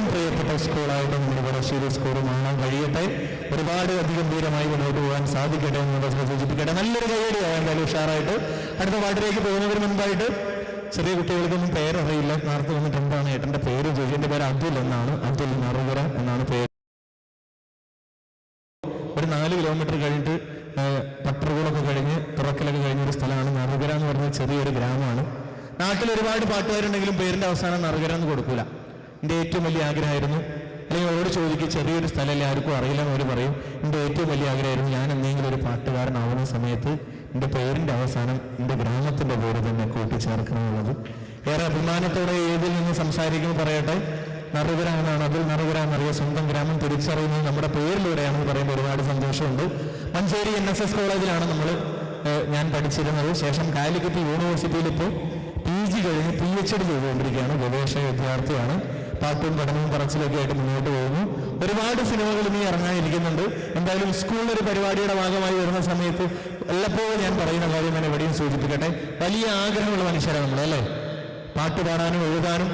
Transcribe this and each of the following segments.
ഏറ്റവും പ്രിയപ്പെട്ട സ്കൂളായിട്ട് നമ്മുടെ വടശ്ശേരി സ്കൂൾ മാറാൻ കഴിയട്ടെ. ഒരുപാട് അതിഗംഭീരമായി മുന്നോട്ട് പോകാൻ സാധിക്കട്ടെ എന്ന് പ്രശ്നം സൂചിപ്പിക്കട്ടെ നല്ലൊരു കൈയടിയാണ് എന്തായാലും ഉഷാറായിട്ട്. അടുത്ത പാട്ടിലേക്ക് പോകുന്നതിന് മുൻപായിട്ട് ചെറിയ കുട്ടികൾക്കൊന്നും പേരറിയില്ല. നേരത്തെ വന്നിട്ട് എന്താണ് ഏട്ടന്റെ പേര്? ചോദിച്ചു പേര് അബ്ദുൽ എന്നാണ്. അബ്ദുൽ മറുകര എന്നാണ് പേര്. ഒരു നാല് കിലോമീറ്റർ കഴിഞ്ഞിട്ട് പട്ടറുകളൊക്കെ കഴിഞ്ഞ് തുറക്കലൊക്കെ കഴിഞ്ഞ ഒരു സ്ഥലമാണ് നറുകര എന്ന് പറഞ്ഞ ചെറിയൊരു ഗ്രാമമാണ്. നാട്ടിൽ ഒരുപാട് പാട്ടുകാരുണ്ടെങ്കിലും പേരിന്റെ അവസാനം നറുകര എന്ന് കൊടുക്കൂല. എന്റെ ഏറ്റവും വലിയ ആഗ്രഹമായിരുന്നു. അല്ലെങ്കിൽ അവരോട് ചോദിക്കുക ചെറിയൊരു സ്ഥലമല്ലേ? ആർക്കും അറിയില്ല എന്ന് അവർ പറയും. എന്റെ ഏറ്റവും വലിയ ആഗ്രഹമായിരുന്നു ഞാൻ എന്തെങ്കിലും ഒരു പാട്ടുകാരനാവുന്ന സമയത്ത് എന്റെ പേരിന്റെ അവസാനം എന്റെ ഗ്രാമത്തിന്റെ പേര് തന്നെ കൂട്ടിച്ചേർക്കണമെന്നുള്ളത് ഏറെ അഭിമാനത്തോടെ ഏതിൽ നിന്ന് സംസാരിക്കുമ്പോൾ പറയട്ടെ നറുകര എന്നാണ് അതിൽ നറുകര എന്നറിയ സ്വന്തം ഗ്രാമം തിരിച്ചറിയുന്നത് നമ്മുടെ പേരിലൂടെയാണെന്ന് പറയുമ്പോൾ ഒരുപാട് സന്തോഷമുണ്ട്. മഞ്ചേരി എൻ എസ് എസ് കോളേജിലാണ് നമ്മൾ ഞാൻ പഠിച്ചിരുന്നത്. ശേഷം കാലിക്കറ്റ് യൂണിവേഴ്സിറ്റിയിൽ ഇപ്പോൾ പി ജി കഴിഞ്ഞ് പി എച്ച് ഡി ചെയ്തുകൊണ്ടിരിക്കുകയാണ്. ഗവേഷണ വിദ്യാർത്ഥിയാണ്. പാട്ടും പഠനവും പറച്ചിലൊക്കെ ആയിട്ട് മുന്നോട്ട് പോകുന്നു. ഒരുപാട് സിനിമകൾ ഇനി ഇറങ്ങാനിരിക്കുന്നുണ്ട്. എന്തായാലും സ്കൂളിലൊരു പരിപാടിയുടെ ഭാഗമായി വരുന്ന സമയത്ത് വല്ലപ്പോഴും ഞാൻ പറയുന്ന കാര്യം ഞാൻ എവിടെയും സൂചിപ്പിക്കട്ടെ. വലിയ ആഗ്രഹമുള്ള മനുഷ്യരാണ് നമ്മൾ അല്ലേ? പാട്ട് പാടാനും എഴുതാനും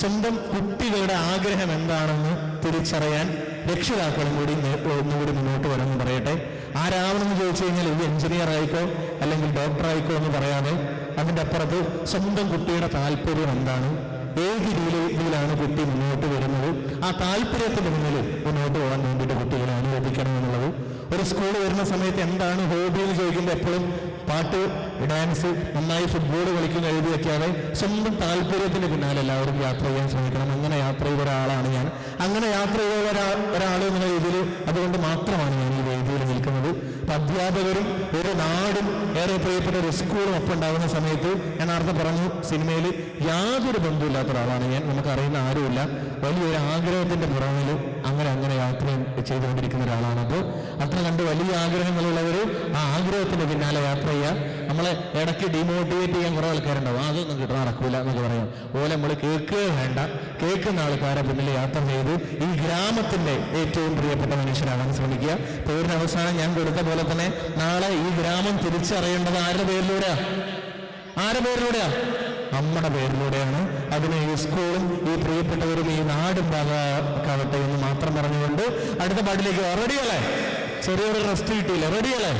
സ്വന്തം കുട്ടികളുടെ ആഗ്രഹം എന്താണെന്ന് തിരിച്ചറിയാൻ രക്ഷിതാക്കളും കൂടി ഒന്നുകൂടി മുന്നോട്ട് വരണമെന്ന് പറയട്ടെ. ആരാവണമെന്ന് ചോദിച്ചു കഴിഞ്ഞാൽ ഇത് എഞ്ചിനീയർ ആയിക്കോ അല്ലെങ്കിൽ ഡോക്ടർ ആയിക്കോ എന്ന് പറയാതെ അതിന്റെ അപ്പുറത്ത് സ്വന്തം കുട്ടിയുടെ താല്പര്യം എന്താണ്? ഏത് രീതിയിലാണ് കുട്ടി മുന്നോട്ട് വരുന്നത്? ആ താല്പര്യത്തിന്റെ മുന്നിൽ മുന്നോട്ട് പോകാൻ വേണ്ടിയിട്ട് കുട്ടികളെ അനുവദിക്കണം എന്നുള്ളത്. ഒരു സ്കൂൾ വരുന്ന സമയത്ത് എന്താണ് ഹോബി എന്ന് ചോദിക്കുമ്പോൾ എപ്പോഴും പാട്ട് ഡാൻസ് നന്നായി ഫുട്ബോൾ കളിക്കുന്ന എഴുതിയൊക്കെയാണ് സ്വന്തം താല്പര്യത്തിന് പിന്നാലെ എല്ലാവരും യാത്ര ചെയ്യാൻ ശ്രമിക്കണം. അങ്ങനെ യാത്ര ചെയ്ത ഒരാളാണ് ഞാൻ. അങ്ങനെ യാത്ര ചെയ്ത ഒരാൾ ഒരാൾ എന്നുള്ള രീതിയിൽ അതുകൊണ്ട് മാത്രമാണ് ഞാൻ അധ്യാപകരും ഒരു നാടും ഏറെ പ്രിയപ്പെട്ട ഒരു സ്കൂളും ഒപ്പം ഉണ്ടാകുന്ന സമയത്ത് ഞാൻ നേരത്തെ പറഞ്ഞു സിനിമയിൽ യാതൊരു ബന്ധമില്ലാത്ത ഒരാളാണ്. ഞാൻ നമുക്ക് അറിയുന്ന ആരുമില്ല. വലിയൊരു ആഗ്രഹത്തിന്റെ പുറമിൽ അങ്ങനെ അങ്ങനെ യാത്ര ചെയ്തുകൊണ്ടിരിക്കുന്ന ഒരാളാണ്. അപ്പോൾ അത്ര കണ്ട് വലിയ ആഗ്രഹങ്ങളുള്ളവർ ആ ആഗ്രഹത്തിന്റെ പിന്നാലെ യാത്ര ചെയ്യുക. നമ്മളെ ഇടയ്ക്ക് ഡിമോട്ടിവേറ്റ് ചെയ്യാൻ കുറേ ആൾക്കാരുണ്ടാവും. അതൊന്നും കിട്ടാൻ നടക്കൂല എന്നൊക്കെ പറയാം. ഓലെ നമ്മൾ കേൾക്കുക വേണ്ട. കേൾക്കുന്ന ആൾക്കാരെ പിന്നിൽ യാത്ര ചെയ്ത് ഈ ഗ്രാമത്തിന്റെ ഏറ്റവും പ്രിയപ്പെട്ട മനുഷ്യനാകാൻ ശ്രമിക്കുക. പേരിന് അവസാനം ഞാൻ കൊടുത്ത പോലെ തന്നെ നാളെ ഈ ഗ്രാമം തിരിച്ചറിയേണ്ടത് ആരുടെ പേരിലൂടെയാ? ആരുടെ പേരിലൂടെയാ? നമ്മുടെ പേരിലൂടെയാണ്. അതിന് ഈ സ്കൂളും ഈ പ്രിയപ്പെട്ടവരും ഈ നാടും ഭാഗമാകട്ടെ എന്ന് മാത്രം പറഞ്ഞുകൊണ്ട് അടുത്ത പാട്ടിലേക്ക് റെഡിയല്ലേ ചെറിയൊരു റെസ്റ്റ് കിട്ടിയില്ല? റെഡിയല്ലേ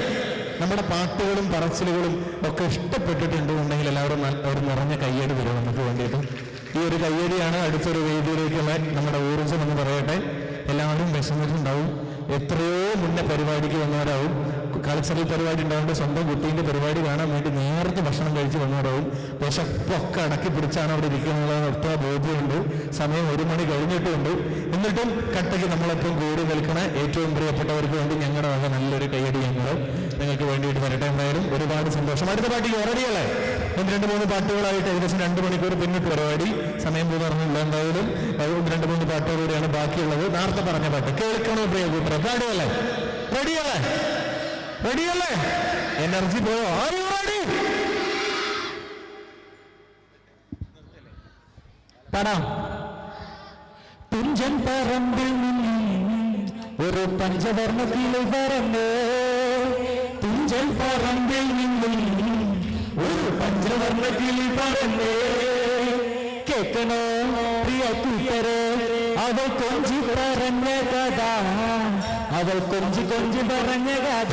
നമ്മുടെ പാട്ടുകളും പറച്ചിലുകളും ഒക്കെ ഇഷ്ടപ്പെട്ടിട്ടുണ്ടെങ്കിൽ എല്ലാവരും അവിടെ നിറഞ്ഞ കയ്യടി വരും നമുക്ക് വേണ്ടിയിട്ട്. ഈ ഒരു കയ്യടിയാണ് അടുത്തൊരു വേദിയിലേക്കുള്ള നമ്മുടെ ഊർജം എന്ന് പറയട്ടെ. എല്ലാവരും വിഷമിച്ചിട്ടുണ്ടാവും. എത്രയോ മുന്നേ പരിപാടിക്ക് വന്നവരാവും. കൾച്ചറൽ പരിപാടി ഉണ്ടാവുമ്പോൾ സ്വന്തം കുട്ടീന്റെ പരിപാടി കാണാൻ വേണ്ടി നേരത്തെ ഭക്ഷണം കഴിച്ച് വന്നവരാവും. വിശപ്പൊക്കെ അടക്കി പിടിച്ചാണ് അവിടെ ഇരിക്കുന്നത് ഒറ്റ ബോധ്യമുണ്ട്. സമയം ഒരു മണി കഴിഞ്ഞിട്ടുമുണ്ട്. എന്നിട്ടും കട്ടയ്ക്ക് നമ്മളൊപ്പം കൂടി നിൽക്കണ ഏറ്റവും പ്രിയപ്പെട്ടവർക്ക് വേണ്ടി ഞങ്ങളുടെ വക നല്ലൊരു കൈയടി ഞങ്ങൾ. നിങ്ങൾക്ക് വേണ്ടിയിട്ട് വരട്ടെ എന്തായാലും. ഒരുപാട് സന്തോഷം. അടുത്ത പാട്ടിക്ക് ഓൾറെഡിയല്ലേ ഒന്ന് രണ്ട് മൂന്ന് പാട്ടുകളായിട്ട് ഏകദേശം രണ്ട് മണിക്കൂർ പിന്നിട്ട് പരിപാടി. സമയം പോലും പറഞ്ഞില്ല എന്തായാലും ഒന്ന് രണ്ട് മൂന്ന് പാട്ടുകളൂടെയാണ് ബാക്കിയുള്ളത്. നേരത്തെ പറഞ്ഞ പാട്ട് കേൾക്കണോ പ്രിയ കൂട്ടർ പാടുകയല്ലേ റെഡിയല്ലേ റെഡിയല്ലേ? എനർജി പോയോ? ആർ യു റെഡി പാടാം തുഞ്ചൻ പറമ്പിൽ നിന്നും ഒരു പഞ്ചവർണ കിളി പറന്ന് തുഞ്ചൻ പറമ്പിൽ നിന്നും ഒരു പഞ്ചവർണ കിളി പറന്ന് കേൾക്കണോ പ്രിയ കൂട്ടരെ അവൾ കൊഞ്ചി പറഞ്ഞ കഥ. അവൾ കൊഞ്ചി കൊഞ്ചി പറഞ്ഞ കഥ.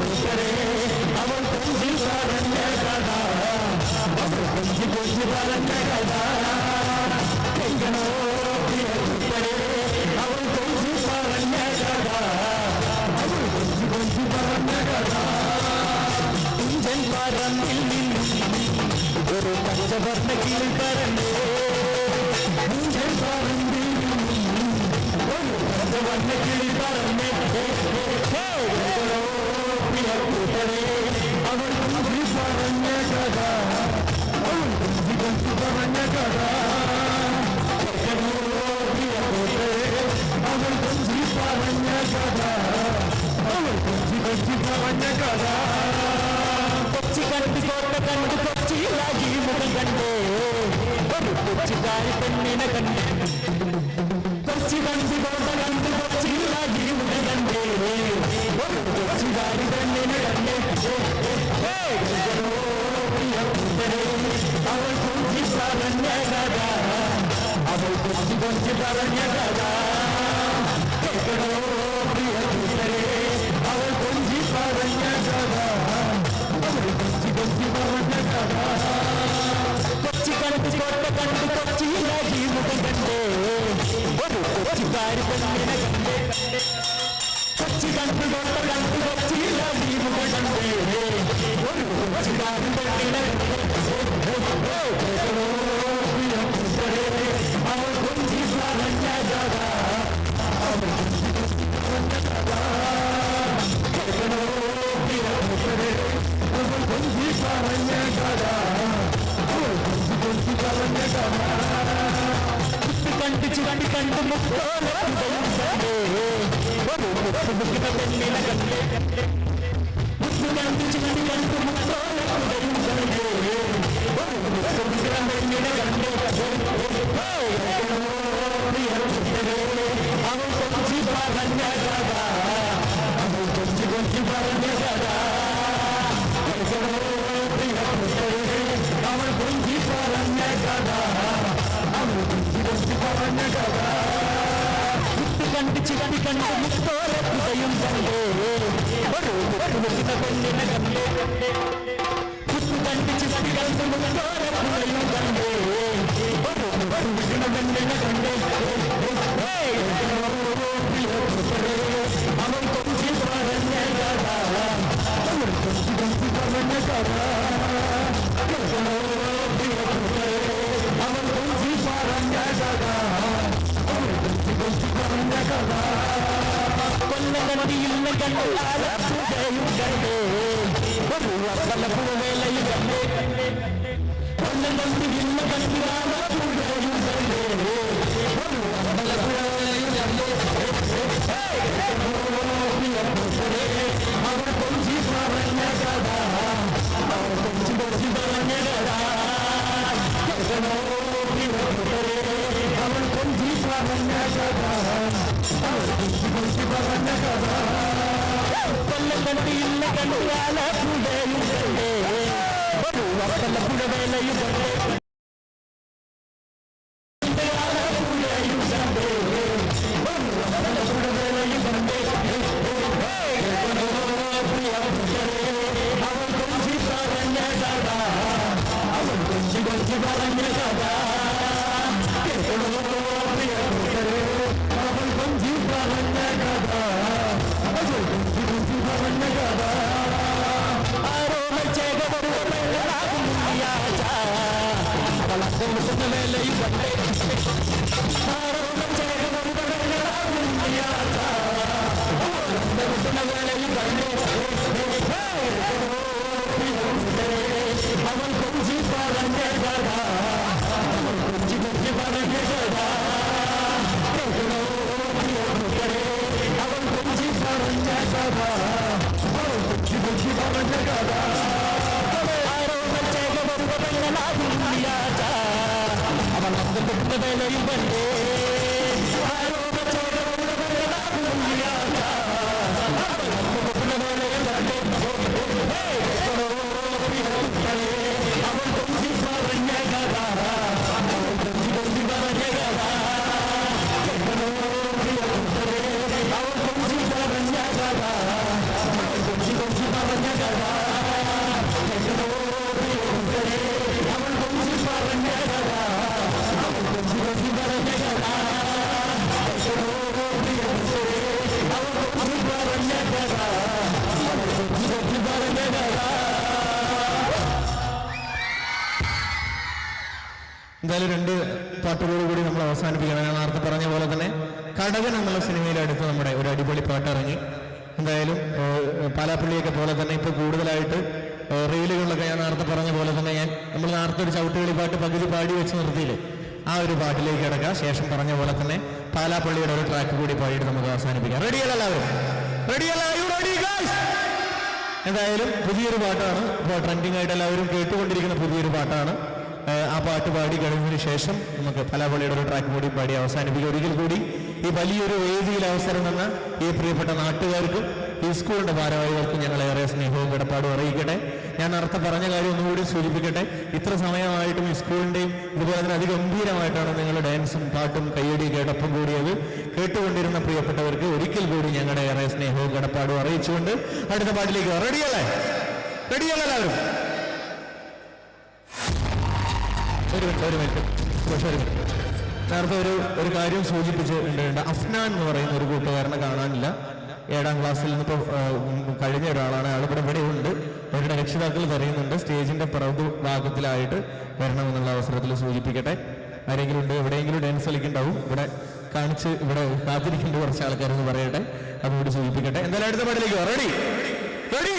കൂട്ടരെ അവൾ കൊഞ്ചി പറഞ്ഞ കഥ അവൾ കൊഞ്ചി കൊഞ്ചി പറഞ്ഞ കഥ കേൾക്കണോ പ്രിയ കൂട്ടരെ അവൾ കൊഞ്ചി പറഞ്ഞ കഥ അവൾ കൊഞ്ചി പച്ചവർണ്ണ കിളി പറന്നേ പച്ചവർണ്ണ കിളി പറന്നേ കൂട്ടണേ അവൾ കുതി പറഞ്ഞ കഥ അവൾ കുതി കൊച്ചു പറഞ്ഞ കഥ അവൾ കുതി പറഞ്ഞ കഥ അവൾ കുതി കൊച്ചു പറഞ്ഞ കഥ കൊച്ചു കണ്ടു കോട്ട കണ്ടു കൊച്ചു കാരി പെണ്ണിനെ കണ്ടേ കൊച്ചു കണ്ടി കോട്ടകണ്ട് കൊച്ചിലാകി ഉടകണ്ടേ കൊച്ചു കാരി പെണ്ണിനെ കണ്ടേ അവൾ കൊഞ്ചി പറഞ്ഞ കഥ അവൾ കൊഞ്ചി കൊഞ്ചി പറഞ്ഞ കഥ കേൾക്കണോ ಬಾರಿ ಬಂದಿನ ಗಂಡೆ ಕಚ್ಚಿ ಕಂಡು ದೊಡ್ಡ ಕಂಡು ಗೊತ್ತಿಲ್ಲ ನೀವು ಕಂಡೆ ಒಂದು ಕಚ್ಚಿ ಕಂಡು ಬಂದಿನ ಗಂಡೆ కండి కండు ముక్కు ముక్కిన పెళ్ళిన కల్లే ముక్కు కంపించి కండి కండు அவள் கொஞ்சி பாருங்க கதா కంటి చిట్టి కంటి ముత్తోల హృదయం కండే పుట్టిన పెళ్ళిన కండే పుట్టు కంటి చిట్టి కంటి ముత్తోల హృదయం కండే పుట్టిన పెళ్ళిన కండే அவன் கொஞ்சம் பாருங்க அவன் கொஞ்சம் கொஞ்சம் பாருங்க കൊല്ലകണ്ടിയുള്ള കണ്ടാലും കണ്ടേ ഒരു വസല പൂവേലയും കണ്ടേ കൊല്ലകണ്ടിയുള്ള കണ്ടാലും കണ്ടേ ഒരു വസല പൂവേലയും കണ്ടേ അവർ കൊഞ്ചി പറഞ്ഞ കഥ பல்லக்கண்டு இல்ல கண்டு ஆள புடையுண்டே ஒரு வசல புடவேலையும் కదా చిన్న చిన్న కదా ఆరోగ్యం చేయబడిన ఇవ్వండి. നാടകൻ എന്നുള്ള സിനിമയിൽ അടുത്ത് നമ്മുടെ ഒരു അടിപൊളി പാട്ടിറങ്ങി. എന്തായാലും പാലാപ്പള്ളിയൊക്കെ പോലെ തന്നെ ഇപ്പോൾ കൂടുതലായിട്ട് റീലുകളിലൊക്കെ ഞാൻ നേരത്തെ പറഞ്ഞ പോലെ തന്നെ ഞാൻ നമ്മൾ നേരത്തെ ഒരു ചവിട്ടുകളി പാട്ട് പകുതി പാടി വെച്ച് നിർത്തിയില്ലേ? ആ ഒരു പാട്ടിലേക്ക് കിടക്കാം. ശേഷം പറഞ്ഞ പോലെ തന്നെ പാലാപ്പള്ളിയുടെ ഒരു ട്രാക്ക് കൂടി പാടിയിട്ട് നമുക്ക് അവസാനിപ്പിക്കാം. റെഡി എല്ലാവരും? റെഡി എല്ലാവരും? എന്തായാലും പുതിയൊരു പാട്ടാണ്. ഇപ്പോൾ ട്രെൻഡിങ് ആയിട്ട് എല്ലാവരും കേട്ടുകൊണ്ടിരിക്കുന്ന പുതിയൊരു പാട്ടാണ്. ആ പാട്ട് പാടി കഴിഞ്ഞതിന് ശേഷം നമുക്ക് പാലാപ്പള്ളിയുടെ ഒരു ട്രാക്ക് കൂടി പാടി അവസാനിപ്പിക്കുക ഒരിക്കൽ കൂടി ഈ വലിയൊരു വേദിയിൽ അവസരം തന്ന ഈ പ്രിയപ്പെട്ട നാട്ടുകാർക്കും ഈ സ്കൂളിന്റെ ഭാരവാഹികൾക്കും ഞങ്ങൾ ഏറെ സ്നേഹവും കിടപ്പാടും അറിയിക്കട്ടെ. ഞാൻ നേരത്തെ പറഞ്ഞ കാര്യം ഒന്നുകൂടി സൂചിപ്പിക്കട്ടെ. ഇത്ര സമയമായിട്ടും ഈ സ്കൂളിന്റെയും ഇതുപോലെ തന്നെ അതിഗംഭീരമായിട്ടാണ് നിങ്ങൾ ഡാൻസും പാട്ടും കയ്യടിയൊക്കെ ഒപ്പം കൂടിയത്. കേട്ടുകൊണ്ടിരുന്ന പ്രിയപ്പെട്ടവർക്ക് ഒരിക്കൽ കൂടി ഞങ്ങളുടെ ഏറെ സ്നേഹവും കിടപ്പാടും അറിയിച്ചുകൊണ്ട് അടുത്ത പാട്ടിലേക്ക് റെഡിയല്ലേ റെഡിയല്ലേ ഒരു മിനിറ്റ് ഒരു മിനിറ്റ്. ഒരു മിനിറ്റ്. നേരത്തെ ഒരു ഒരു കാര്യം സൂചിപ്പിച്ചിട്ടുണ്ട് അഫ്നാൻ എന്ന് പറയുന്ന ഒരു കൂട്ടുകാരനെ കാണാനില്ല. ഏഴാം ക്ലാസ്സിൽ നിന്ന് കഴിഞ്ഞ ഒരാളാണ്. അയാൾ ഇവിടെ ഇവിടെ ഉണ്ട് അവരുടെ രക്ഷിതാക്കൾ പറയുന്നുണ്ട് സ്റ്റേജിന്റെ പുറകു ഭാഗത്തിലായിട്ട് വരണമെന്നുള്ള അവസരത്തിൽ സൂചിപ്പിക്കട്ടെ. ആരെങ്കിലും ഉണ്ട്? എവിടെയെങ്കിലും ഡാൻസ് കളിക്കുന്നുണ്ടാവും. ഇവിടെ കാണിച്ച് ഇവിടെ കാത്തിരിക്കേണ്ട കുറച്ച് ആൾക്കാരെന്ന് പറയട്ടെ. അതുകൂടി സൂചിപ്പിക്കട്ടെ. എന്തായാലും അടുത്ത പാട്ടിലേക്ക് റെഡി റെഡി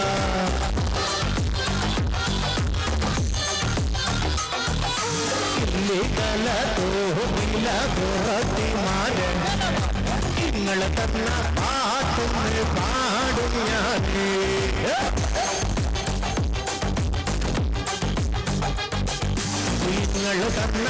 ഇല്ലികല തോന്നില പുറത്തിമാരൻ നിങ്ങൾ തന്ന പാട്ടുന്ന് പാടും ഞാനേ നിങ്ങൾ തന്ന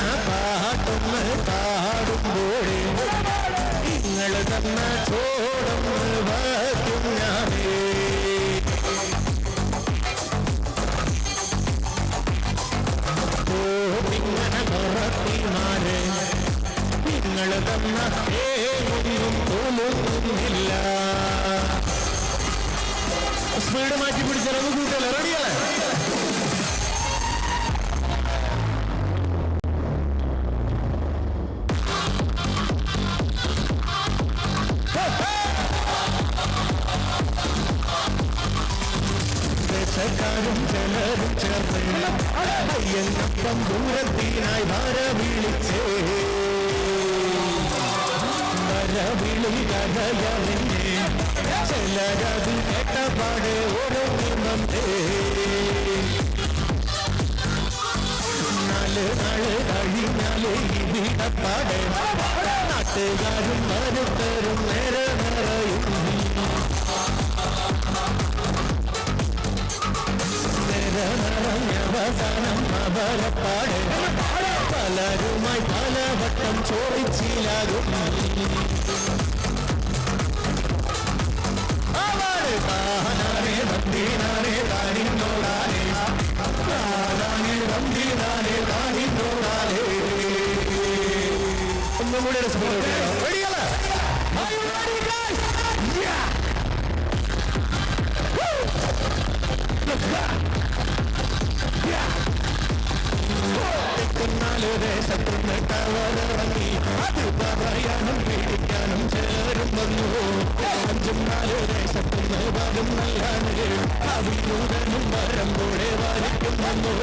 ദേശക്കാരും ചിലരും ചേർന്ന് അയ്യനപ്പം ദൂരത്തിനായി വര വിളിച്ചേ വരവിളി കഥയറിഞ്ഞേ ചിലരത് കേട്ടപാട് ഒരു നിന്നേ നാല് നാള് കഴിഞ്ഞാല് ഇതിടപ്പാട് നാട്ടുകാരും വരുത്തരും നേരെ നിറയും மரணம் யவசனம் அபர பாடு பலருமாய் பல வட்டம் சோலை சீலாகும் அவரு தானானே வந்தினானே தானின் நோடானே தானானே வந்தினானே தானின் நோடானே நம்முடைய வெளியல Are you ready guys? Yeah! Let's go! നാല് ദേശത്തുനിന്ന് കവറിറങ്ങി അത് പറയാനും പിടിക്കാനും ചേരും വന്നു അഞ്ചും നാല് ദേശത്തുനിന്ന് വരും നല്ലാണ് അഭിയൂതനും വരം കൂടെ വരയ്ക്കും വന്നു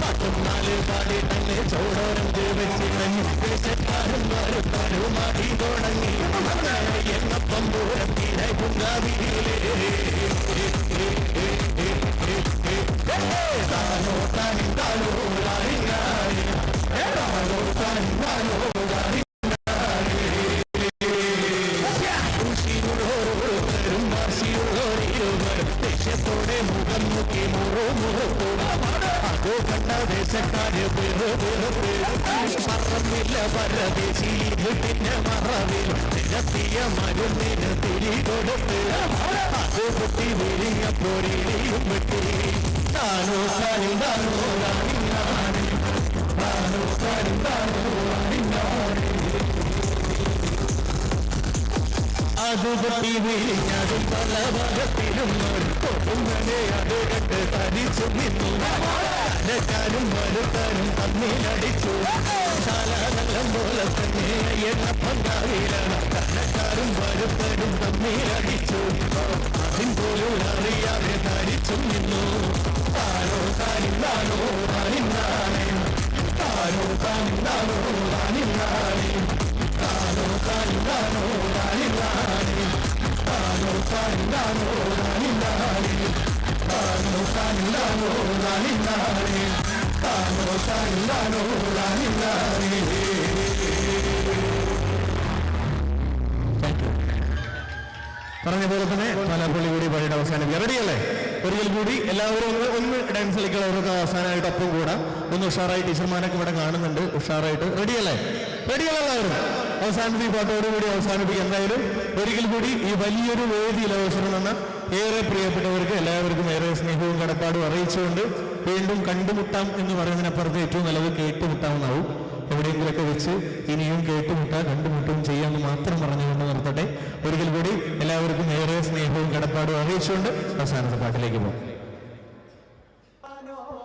പത്തും നാല് പാടി തന്നെ ചോടോരം വെച്ചിറങ്ങി ദേശക്കാരും വരുത്താനും അടി തുടങ്ങി എന്നപ്പം പൂരത്തിനെ പുങ്കാവിയിലേ താനോ താനും താനോ മറന്നില്ല പരദേശി വീട്ടിന്റെ മറവിൽ നിരത്തിയ മരുന്നിന് തിരി കൊടുത്ത് അത് പൊട്ടി വിരിഞ്ഞപ്പോരിയും വെട്ടി താനോ താനും താനോ താനിന്നാണേ താനോ താനും താനോ താനിന്നാണേ അത് പൊട്ടി വീഴിഞ്ഞതും പല ഭാഗത്തിലും പൊട്ടുന്നനെ അത് കണ്ട് തരിച്ചു നിന്നു അനക്കാരും മരുക്കാരും തമ്മിലടിച്ചു ശാലാനല്ലം പോലെ തന്നെ എണ്ണ പങ്കാളിയിലാണ് കണ്ണക്കാരും മരുത്തരും തമ്മിലടിച്ചു അതിൻ പോലും അറിയാതെ തരിച്ചു നിന്നു താനോ താനിന്നാണോ താനിന്നാണേ പറഞ്ഞ പോലെ തന്നെ പാലാപ്പള്ളി കൂടി പണിയുടെ അവസാനം. റെഡിയല്ലേ? ഒരിക്കൽ കൂടി എല്ലാവരും ഒന്ന് ഒന്ന് ഡാൻസ് അവർക്ക് അവസാനമായിട്ട് ഒപ്പം കൂടാം. ഒന്ന് ഉഷാറായി ടീച്ചർമാരൊക്കെ ഇവിടെ കാണുന്നുണ്ട്. ഉഷാറായിട്ട്. റെഡിയല്ലേ റെഡിയല്ലേ എല്ലാവരും? അവസാനത്തെ ഈ പാട്ടോടുകൂടി അവസാനിപ്പിക്കും. എന്തായാലും ഒരിക്കൽ കൂടി ഈ വലിയൊരു വേദിയിൽ അവസരം തന്ന ഏറെ പ്രിയപ്പെട്ടവർക്ക് എല്ലാവർക്കും ഏറെ സ്നേഹവും കടപ്പാടും അറിയിച്ചുകൊണ്ട് വീണ്ടും കണ്ടുമുട്ടാം എന്ന് പറയുന്നതിനപ്പുറത്ത് ഏറ്റവും നല്ലത് കേട്ടുമുട്ടാമെന്നാവും എവിടെയെങ്കിലൊക്കെ വെച്ച് ഇനിയും കേട്ടുമുട്ടാ കണ്ടുമുട്ടും ചെയ്യാമെന്ന് മാത്രം പറഞ്ഞുകൊണ്ട് കടപ്പാടും അറിയിച്ചുകൊണ്ട് അവസാനത്തെ പാട്ടിലേക്ക് പോകും. പാലാപ്പള്ളി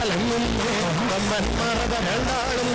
பலம் நம்மன் மரபரண்டாளும்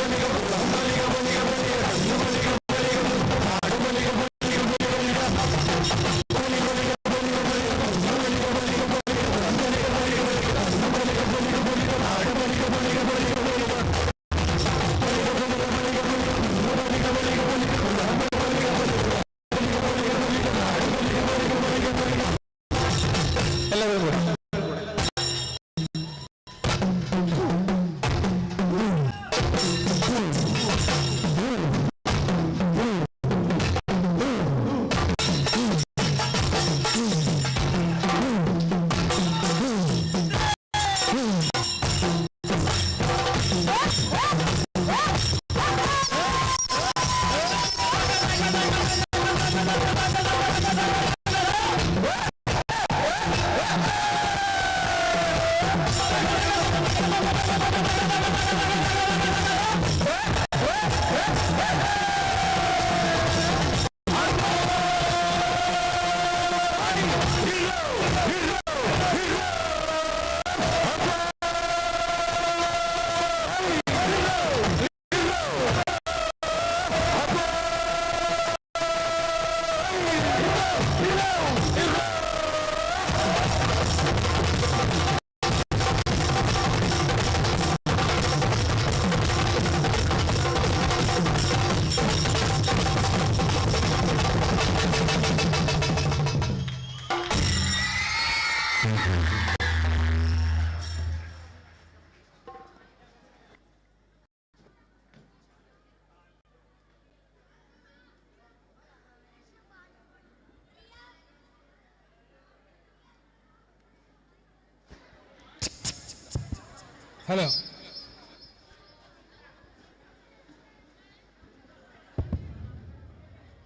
Pirão! Pirão! Pirão! Hello